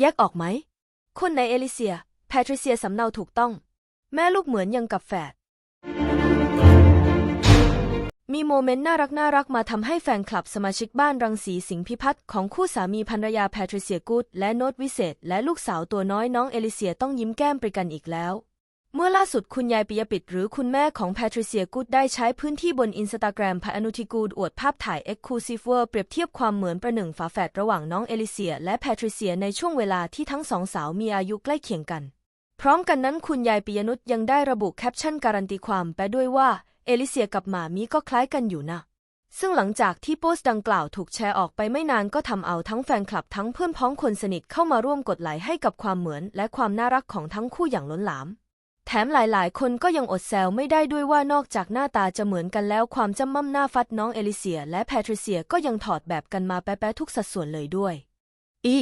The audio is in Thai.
แยกออกไหม คนในเอลิเซีย แพทริเซียสำเนาถูกต้อง แม่ลูกเหมือนยังกับแฝด มีโมเมนต์น่ารักน่ารักมาทำให้แฟนคลับสมาชิกบ้านรังสีสิงห์พิพัฒน์ของคู่สามีภรรยาแพทริเซียกูดและโนตวิเศษ และลูกสาวตัวน้อยน้องเอลิเซียต้องยิ้มแก้มไปกันอีกแล้ว เมื่อล่าสุดคุณยายปิยปิตรหรือคุณแม่ของแพทริเซียกูดได้ใช้พื้นที่บนอินสตาแกรมพาอนุทิกูดอวดภาพถ่ายเอ็กซ์คลูซีฟเวอร์เปรียบเทียบความเหมือนประหนึ่งฝาแฝดระหว่างน้องเอลิเซียและแพทริเซียในช่วงเวลาที่ทั้งสองสาวมีอายุใกล้เคียงกัน พร้อมกันนั้นคุณยายปิยนุชยังได้ระบุแคปชั่นการันตีความไปด้วยว่าเอลิเซียกับหมามีก็คล้ายกันอยู่นะ ซึ่งหลังจากที่โพสต์ดังกล่าวถูกแชร์ออกไปไม่นานก็ทำเอาทั้งแฟนคลับทั้งเพื่อนพ้องคนสนิทเข้ามาร่วมกดไลค์ให้กับความเหมือนและความน่ารักของทั้งคู่อย่างล้นหลาม แถมหลาย ๆ คนก็ยังอดแซวไม่ได้ด้วยว่านอกจากหน้าตาจะเหมือนกันแล้วความจำม่ำหน้าฟัดน้องเอลิเซีย และแพทริเซียก็ยังถอดแบบกันมาแป๊ะๆทุกสัดส่วนเลยด้วย อี